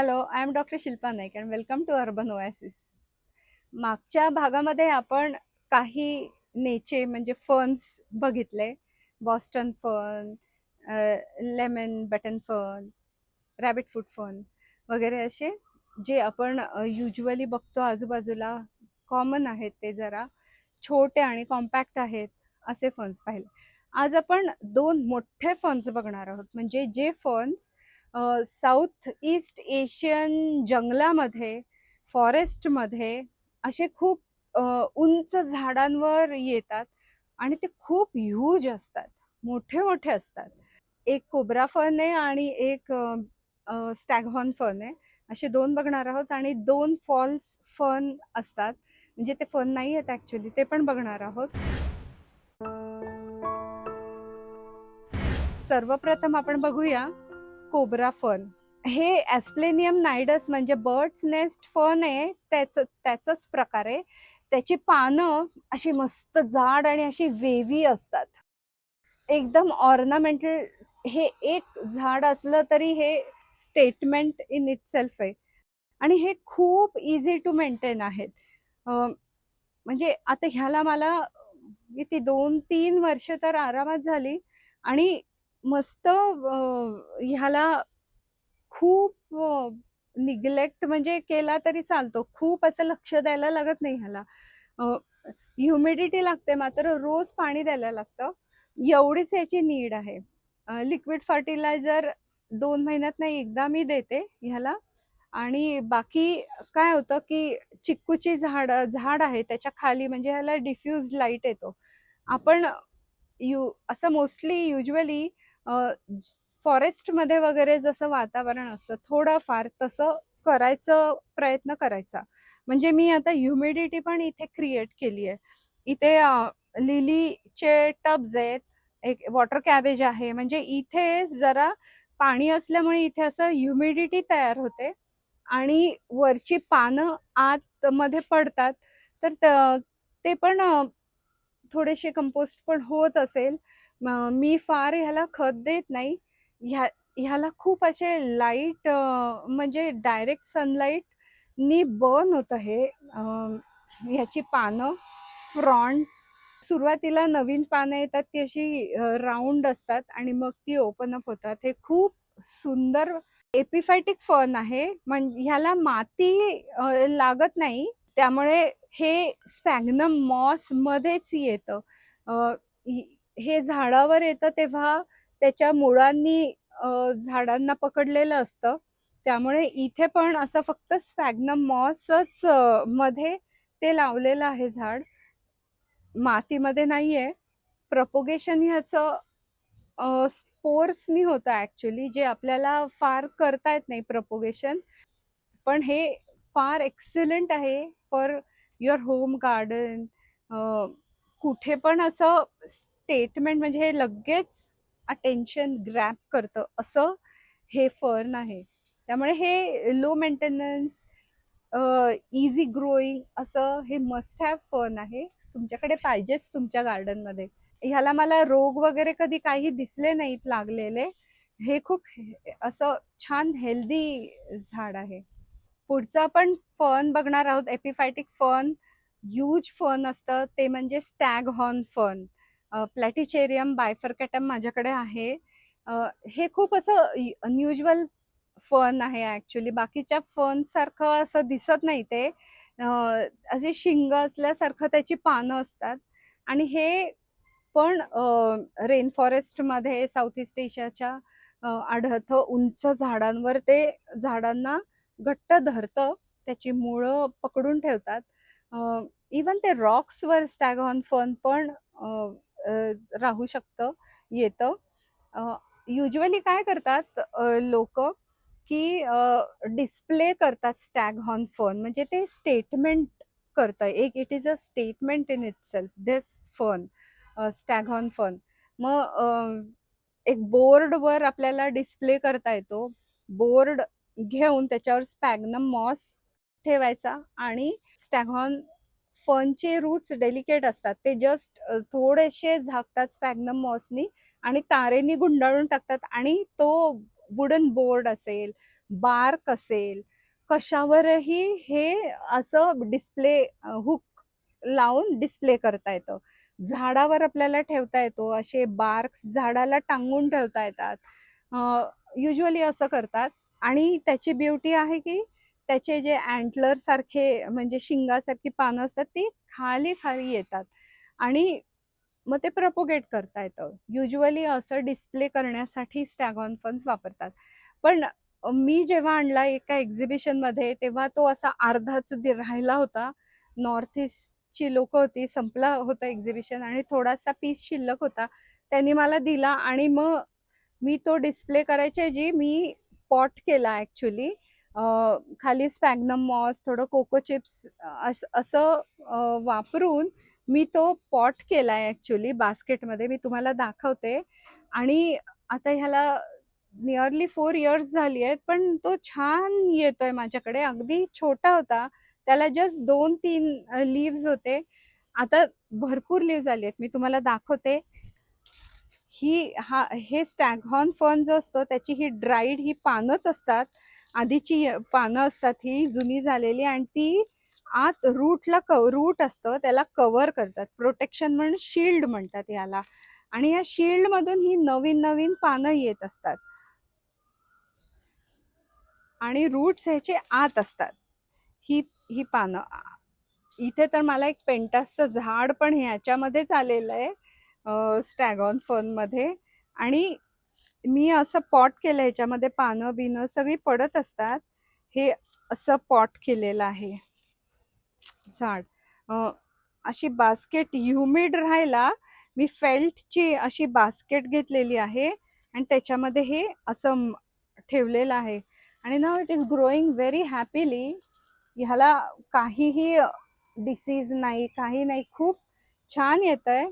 Hello I am doctor Shilpa Naik and welcome to urban oasis मागच्या भागामध्ये आपण काही नेचे म्हणजे फर्न्स बघितले. Boston fern lemon button fern rabbit foot fern वगैरे असे जे आपण युजली बघतो आजूबाजूला. कॉमन आहेत ते जरा. छोटे आणि कॉम्पॅक्ट आहेत असे फर्न्स पाहिले. आज आपण दोन मोठे फर्न्स बघणार आहोत. म्हणजे जे फर्न्स साऊथ ईस्ट एशियन जंगलामध्ये फॉरेस्टमध्ये असे खूप उंच झाडांवर येतात आणि ते खूप ह्यूज असतात मोठे मोठे असतात. एक कोब्रा फन आहे आणि एक स्टॅगहॉर्न फन आहे. असे दोन बघणार आहोत आणि दोन फॉल्स फन असतात. म्हणजे ते फन नाही आहेत ॲक्च्युली ते पण बघणार आहोत. सर्वप्रथम आपण बघूया. Cobra fern. हे ॲस्प्लेनियम नायडस म्हणजे बर्ड्स नेस्ट फन आहे. त्याच त्याचाच प्रकार आहे. त्याची पानं अशी मस्त जाड आणि अशी वेवी असतात. एकदम ऑर्नामेंटल हे एक झाड असलं तरी हे स्टेटमेंट इन इट सेल्फ आहे. आणि हे खूप इझी टू मेंटेन आहेत. म्हणजे आता ह्याला मला किती दोन तीन वर्ष तर आरामात झाली. आणि मस्त ह्याला खूप निग्लेक्ट म्हणजे केला तरी चालतो. खूप असं लक्ष द्यायला लागत नाही ह्याला. ह्युमिडिटी लागते मात्र रोज पाणी द्यायला लागतं. एवढीच याची नीड आहे. लिक्विड फर्टिलायझर दोन महिन्यात नाही एकदा मी देते ह्याला. आणि बाकी काय होतं की चिक्कूची झाड झाड आहे त्याच्याखाली म्हणजे ह्याला डिफ्यूज लाइट येतो. आपण यू असं मोस्टली युजली फॉरेस्टमध्ये वगैरे जसं वातावरण असतं थोडंफार तसं करायचं प्रयत्न करायचा. म्हणजे मी आता ह्युमिडिटी पण इथे क्रिएट केली आहे. इथे लिलीचे टब्स आहेत एक वॉटर कॅबेज आहे. म्हणजे इथे जरा पाणी असल्यामुळे इथे असं ह्युमिडिटी तयार होते आणि वरची पानं आतमध्ये पडतात. तर ते पण थोडेसे कंपोस्ट पण होत असेल. मी फार ह्याला खत देत नाही. ह्या ह्याला खूप असे लाइट म्हणजे डायरेक्ट सनलाईट नी बर्न होतं हे ह्याची पानं फ्रॉन्ट्स सुरुवातीला नवीन पानं येतात ती अशी राऊंड असतात आणि मग ती ओपन अप होतात. हे खूप सुंदर एपिफायटिक फर्न आहे. म्हणजे ह्याला माती लागत नाही. त्यामुळे हे स्पॅग्नम मॉस मध्येच येतं. हे झाडावर येतं तेव्हा त्याच्या मुळांनी झाडांना पकडलेलं असतं. त्यामुळे इथे पण असं फक्त स्पॅग्नम मॉसच मध्ये ते लावलेलं आहे झाड. मातीमध्ये नाहीये. प्रपोगेशन ह्याचं स्पोर्सनी होतं ॲक्च्युली जे आपल्याला फार करता येत नाही प्रपोगेशन. पण हे फार एक्सिलंट आहे फॉर युअर होम गार्डन. कुठे पण असं स्टेटमेंट म्हणजे हे लगेच अटेन्शन ग्रॅप करतं. असं हे फर्न आहे त्यामुळे हे लो मेंटेनन्स इझी ग्रोईंग असं हे मस्ट हॅव फर्न आहे तुमच्याकडे पाहिजेच तुमच्या गार्डनमध्ये ह्याला मला रोग वगैरे कधी काही दिसले नाहीत लागलेले. हे खूप हे- असं छान हेल्दी झाड आहे. पुढचं आपण फर्न बघणार आहोत. एपिफायटिक फर्न ह्यूज फर्न असतं. ते म्हणजे stag horn fern platycerium bifurcatum माझ्याकडे आहे. हे खूप असं अनयुजल फर्न आहे ॲक्च्युली बाकीच्या फर्न असं दिसत नाही ते. असे शिंग असल्यासारखं त्याची पानं असतात. आणि हे पण रेन फॉरेस्टमध्ये साऊथ ईस्ट एशियाच्या आढळतं. उंच झाडांवर ते झाडांना घट्ट धरतं. त्याची मुळं पकडून ठेवतात. इवन ते रॉक्सवर स्टॅगॉन फर्न पण राहू शकतं येतं. युजली काय करतात लोक की डिस्प्ले करतात स्टॅग हॉर्न फर्न म्हणजे ते स्टेटमेंट करतं एक it is a statement in itself this fern staghorn fern मग एक बोर्डवर आपल्याला डिस्प्ले करता येतो. बोर्ड घेऊन त्याच्यावर स्पॅग्नम मॉस ठेवायचा आणि स्टॅगहॉर्न फनचे रूट्स डेलिकेट असतात. ते जस्ट थोडेसे झाकतात स्पॅग्नम मॉसनी आणि तारेनी गुंडाळून टाकतात आणि तो वुडन बोर्ड असेल बार्क असेल कशावरही हे असं डिस्प्ले हुक लावून डिस्प्ले करता येतं. झाडावर आपल्याला ठेवता येतो असे बार्क्स झाडाला टांगून ठेवता येतात. युजली असं करतात. आणि त्याची ब्युटी आहे की त्याचे जे अँटलर सारखे म्हणजे शिंगासारखी पानं असतात ती खाली खाली येतात. आणि मग ते प्रपोगेट करता येतं. युजली असं डिस्प्ले करण्यासाठी स्टॅगॉन फन्स वापरतात. पण मी जेव्हा आणला एका एक्झिबिशनमध्ये तेव्हा तो असा अर्धाच राहिला होता. नॉर्थ ईस्टची लोक होती संपला होता एक्झिबिशन आणि थोडासा पीस शिल्लक होता. त्यांनी मला दिला आणि मग मी तो डिस्प्ले करायच्या जी मी पॉट केला ॲक्च्युली खाली स्पॅग्नम मॉस थोडं कोको चिप्स असं वापरून मी तो पॉट केला आहे ॲक्च्युली बास्केटमध्ये. मी तुम्हाला दाखवते. आणि आता ह्याला नियरली फोर इयर्स झाली आहेत पण तो छान येतोय माझ्याकडे. अगदी छोटा होता. त्याला जस्ट दोन तीन लिव्ज होते. आता भरपूर लिव्ज आली आहेत. मी तुम्हाला दाखवते. ही हा हे स्टॅगहॉर्न फर्न जो असतो. त्याची ही ड्राईड ही पानच असतात. आधीची पानं असतात ही जुनी झालेली आणि ती आत रूटला कव रूट असतं त्याला कव्हर करतात. प्रोटेक्शन म्हणून शिल्ड म्हणतात याला. आणि या शिल्डमधून ही नवीन नवीन पानं येत असतात. आणि रूट्स ह्याचे आत असतात. ही ही पानं. इथे तर मला एक पेंटासचं झाड पण ह्याच्यामध्येच आलेलं आहे स्टॅगॉन फर्नमध्ये आणि मी असं पॉट केलं ह्याच्यामध्ये पानं बिनं सगळी पडत असतात. हे असं पॉट केलेलं आहे. झाड. अशी बास्केट ह्युमिड राहायला मी फेल्टची अशी बास्केट घेतलेली आहे आणि त्याच्यामध्ये हे असं ठेवलेलं आहे. आणि ना it is growing very happily ह्याला काहीही डिसीज नाही काही नाही खूप छान येत आहे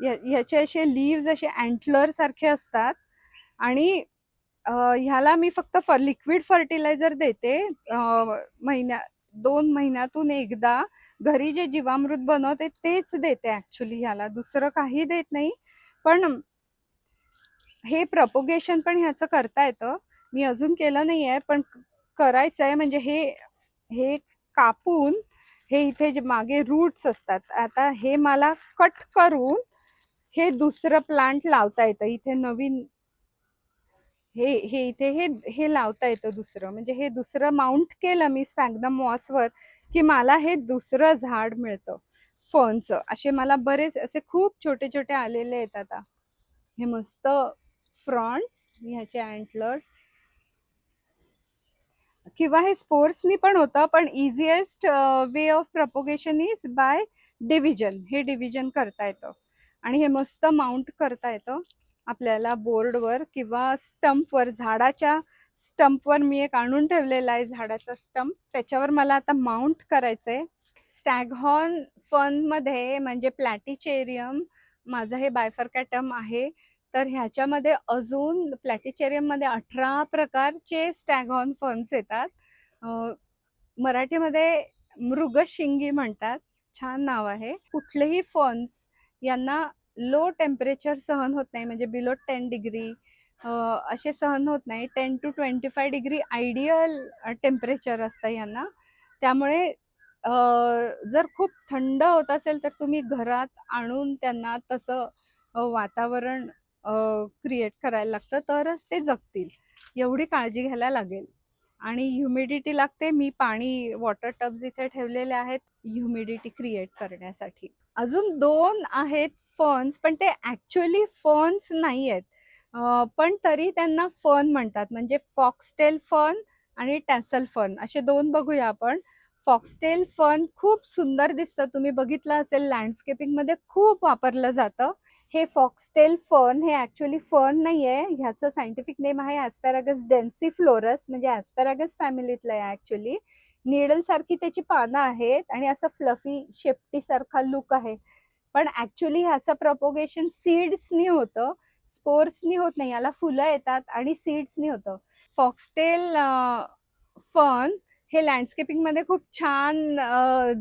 ह्याचे असे लीव्स असे अँटलर सारखे असतात. आणि ह्याला मी फक्त लिक्विड फर्टिलायझर देते. महिन्या दोन महिन्यातून एकदा घरी जे जीवामृत बनवते तेच देते ऍक्च्युली ह्याला. दुसरं काही देत नाही. पण हे प्रपोगेशन पण ह्याचं करता येतं. मी अजून केलं नाही आहे पण करायचं आहे म्हणजे हे हे कापून हे इथे जे मागे रूट्स असतात. आता हे मला कट करून हे दुसरं प्लांट लावता येतं. इथे नवीन हे हे इथे हे हे लावता येतं दुसरं. म्हणजे हे दुसरं माउंट केलं मी स्पॅगदम मॉसवर की मला हे दुसरं झाड मिळतं. फर्नचं असे मला बरेच असे खूप छोटे छोटे आलेले आहेत आता. हे मस्त फ्रॉन्ट्स ह्याचे अँटलर्स किंवा हे स्पोर्ट्सनी पण होतं पण easiest way of propagation is by division हे डिव्हिजन करता येतं. आणि हे मस्त माउंट करता येतं. आपल्याला बोर्डवर किंवा स्टंपवर झाडाच्या स्टंपवर मी एक आणून ठेवलेला आहे झाडाचा स्टंप त्याच्यावर मला आता माउंट करायचंय. स्टॅगहॉर्न फनमध्ये म्हणजे प्लॅटिचेरियम माझं हे बायफरकॅटम आहे. तर ह्याच्यामध्ये अजून प्लॅटिचेरियममध्ये अठरा प्रकारचे स्टॅगहॉर्न फन्स येतात. मराठीमध्ये मृगशिंगी म्हणतात. छान नाव आहे. कुठलेही फन्स यांना लो टेम्परेचर सहन होत नाही म्हणजे बिलो टेन डिग्री असे सहन होत नाही. Ten to twenty five degree ideal temperature असतं यांना. त्यामुळे जर खूप थंड होत असेल तर तुम्ही घरात आणून त्यांना तसं वातावरण क्रिएट करायला लागतं. तरच ते जगतील. एवढी काळजी घ्यायला लागेल. आणि ह्युमिडिटी लागते. मी पाणी वॉटर टब्स इथे ठेवलेले आहेत. ह्युमिडिटी क्रिएट करण्यासाठी. अजून दोन आहेत फर्न्स पण ते ऍक्च्युअली फर्न्स नाही आहेत पण तरी त्यांना फर्न म्हणतात. म्हणजे फॉक्सटेल फर्न आणि टॅसल फर्न असे दोन बघूया आपण. फॉक्सटेल फर्न खूप सुंदर दिसतं. तुम्ही बघितलं असेल लँडस्केपिंगमध्ये खूप वापरलं जातं. हे फॉक्सटेल फर्न हे ऍक्च्युअली फर्न आहे ह्याचं सायंटिफिक नेम आहे ॲस्पॅरागस डेन्सी फ्लोरस म्हणजे ॲस्पॅरागस फॅमिलीतलं आहे ॲक्च्युली निडल सारखी त्याची पानं आहेत आणि असं फ्लफी शेपटी सारखा लुक आहे. पण ऍक्च्युली ह्याचं प्रपोगेशन सीड्सनी होतं. स्पोर्सनी होत नाही. याला फुलं येतात आणि सीड्सनी होतं. फॉक्सटेल फन हे लँडस्केपिंगमध्ये खूप छान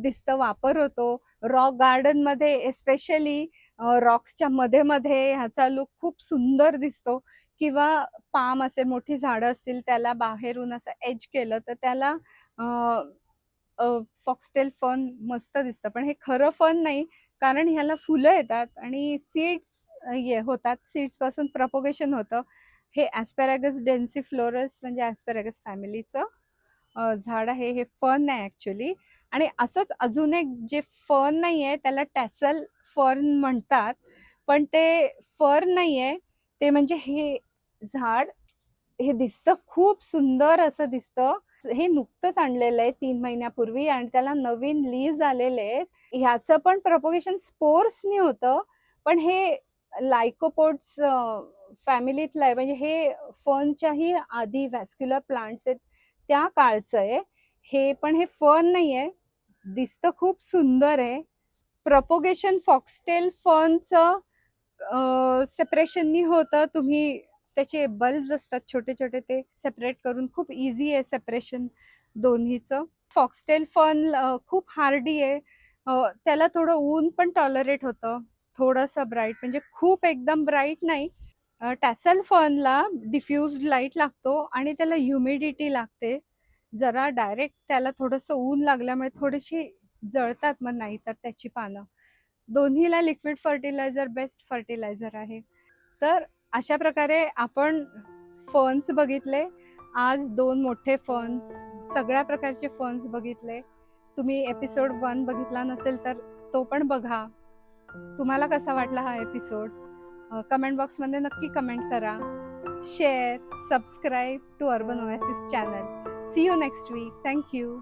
दिसतं. वापर होतो. रॉक गार्डनमध्ये एस्पेशली रॉक्सच्या मध्ये मध्ये ह्याचा लुक खूप सुंदर दिसतो. किंवा पाम असे मोठी झाडं असतील त्याला बाहेरून असं एज केलं तर त्याला फॉक्सटेल फन मस्त दिसतं. पण हे खरं फन नाही कारण ह्याला फुलं येतात आणि सीड्स ये होतात. सीड्सपासून प्रपोगेशन होतं. हे ॲस्पॅरॅगस डेन्सी फ्लोरस म्हणजे ॲस्पॅरॅगस फॅमिलीचं झाड आहे. हे फन आहे ॲक्च्युली आणि असंच अजून एक जे फन नाही आहे त्याला टॅसल फर्न म्हणतात. पण ते फर्न नाही आहे ते म्हणजे हे झाड हे दिसतं खूप सुंदर असं दिसतं. हे नुकतंच आणलेलं आहे तीन महिन्यापूर्वी आणि त्याला नवीन लीज आलेले आहेत. ह्याचं पण प्रपोगेशन स्पोर्सनी होतं. पण हे लायकोपोड्स फॅमिलीतलं आहे. म्हणजे हे फर्नच्याही आधी व्हॅस्क्युलर प्लांट्स आहेत. त्या काळचं आहे. हे पण हे फर्न नाही आहे. दिसतं खूप सुंदर आहे. प्रपोगेशन फॉक्सटेल फर्नचं सेपरेशननी होतं. तुम्ही त्याचे बल्ब्स असतात छोटे छोटे ते सेपरेट करून खूप इझी आहे सेपरेशन दोन्हीचं. फॉक्सटेल फन खूप हार्डी आहे. त्याला थोडं ऊन पण टॉलरेट होतं. थोडंसं ब्राईट म्हणजे खूप एकदम ब्राईट नाही. टॅसल फनला डिफ्यूज लाइट लागतो आणि त्याला ह्युमिडिटी लागते. जरा डायरेक्ट त्याला थोडंसं ऊन लागल्यामुळे थोडीशी जळतात मग नाही तर त्याची पानं. दोन्हीला लिक्विड फर्टिलायझर बेस्ट फर्टिलायझर आहे. तर अशा प्रकारे आपण फन्स बघितले. आज दोन मोठे फन्स सगळ्या प्रकारचे फन्स बघितले. तुम्ही एपिसोड वन बघितला नसेल तर तो पण बघा. तुम्हाला कसा वाटला हा एपिसोड कमेंट बॉक्समध्ये नक्की कमेंट करा. Share subscribe to urban oasis channel see you next week thank you